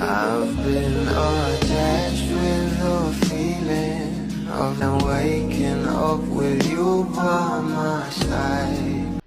I've been attached with the feeling of now waking up with you by my side.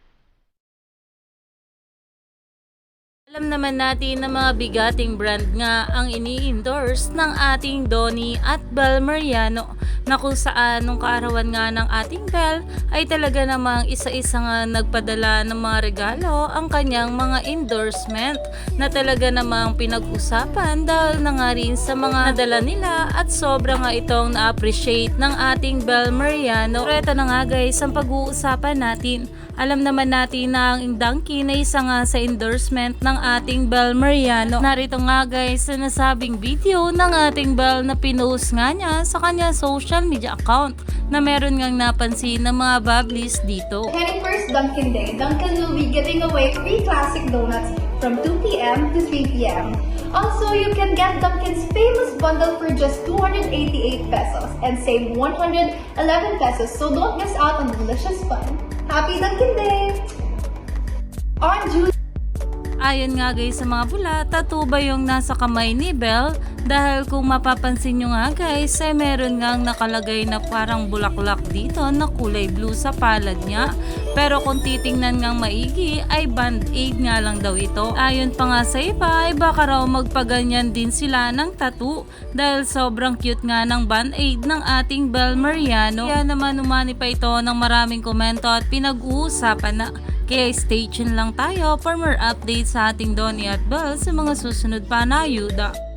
Alam naman natin na mga bigating brand nga ang ini-endorse ng ating Donnie at Bel Mariano na kung saan nung kaarawan nga ng ating Bel ay talaga namang isa-isa nga nagpadala ng mga regalo ang kanyang mga endorsement na talaga namang pinag-usapan dahil na nga rin sa mga nadala nila at sobra nga itong na-appreciate ng ating Bel Mariano. Pero ito na nga guys ang pag-uusapan natin. Alam naman natin na ang Donkey na isa nga sa endorsement ng ating Bel Mariano. Narito nga guys sa nasabing video ng ating Bel na pinost nga niya sa kanya social media account na meron ngang napansin ng mga bablis dito. 21st Dunkin' Day, Dunkin' will be giving away free classic donuts from 2 p.m. to 3 p.m. Also, you can get Dunkin's famous bundle for just 288 pesos and save 111 pesos, so don't miss out on delicious fun. Happy Dunkin' Day! On June Ayon nga guys sa mga pula, tattoo ba yung nasa kamay ni Belle? Dahil kung mapapansin nyo nga guys, ay meron nga nakalagay na parang bulaklak dito na kulay blue sa palad niya. Pero kung titingnan nga maigi, ay band-aid nga lang daw ito. Ayon pa nga sa iba, ay baka raw magpaganyan din sila ng tattoo. Dahil sobrang cute nga ng band-aid ng ating Belle Mariano. Kaya naman umani pa ito ng maraming komento at pinag-uusapan na. Kaya stay tuned lang tayo for more updates sa ating Donnie at Belle sa mga susunod pa na ayuda.